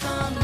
come. on.